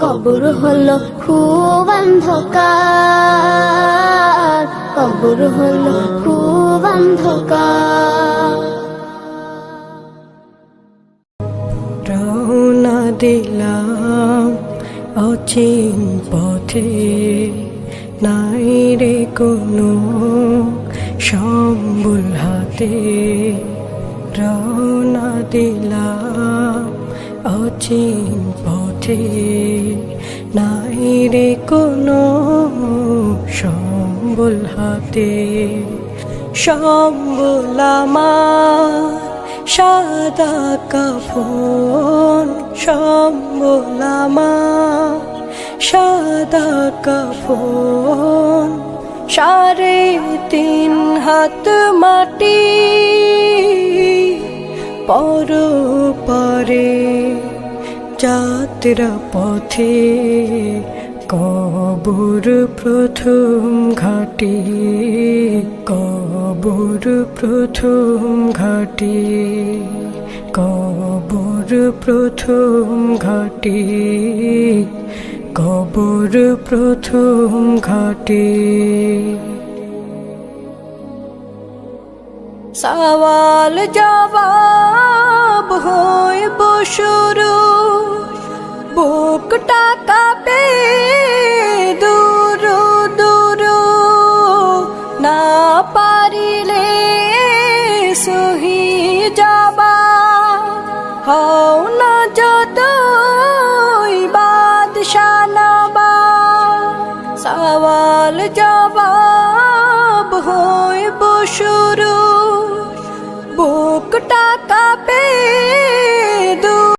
কবর হলো খুব অন্ধকার। কবর হলো খুব অন্ধকার। রওনা দিলাম অচিন পথে। নাই রে কোনো সম্বুল হাতে। রওনা দিলাম অচিন পথে নাই রে কোনো সম্বুল হাতে। সম্বুল সাদা কাফন। সম্বলামা সাদা কাফন। সাড়ে তিন হাত মাটি পর পরে যাত্রা পথে কবর প্রথম ঘাটে, কবর প্রথম ঘাটে, কবর প্রথম ঘাটে, কবর প্রথম ঘাটে। সওয়াল জবাব হয় বসুরু বুক টাকা পে দূর দূর না পারিলে সহি যাবা। হও না যতই বাদশা নবা সওয়াল জবাব হয় বসুরু বুক টাকা পে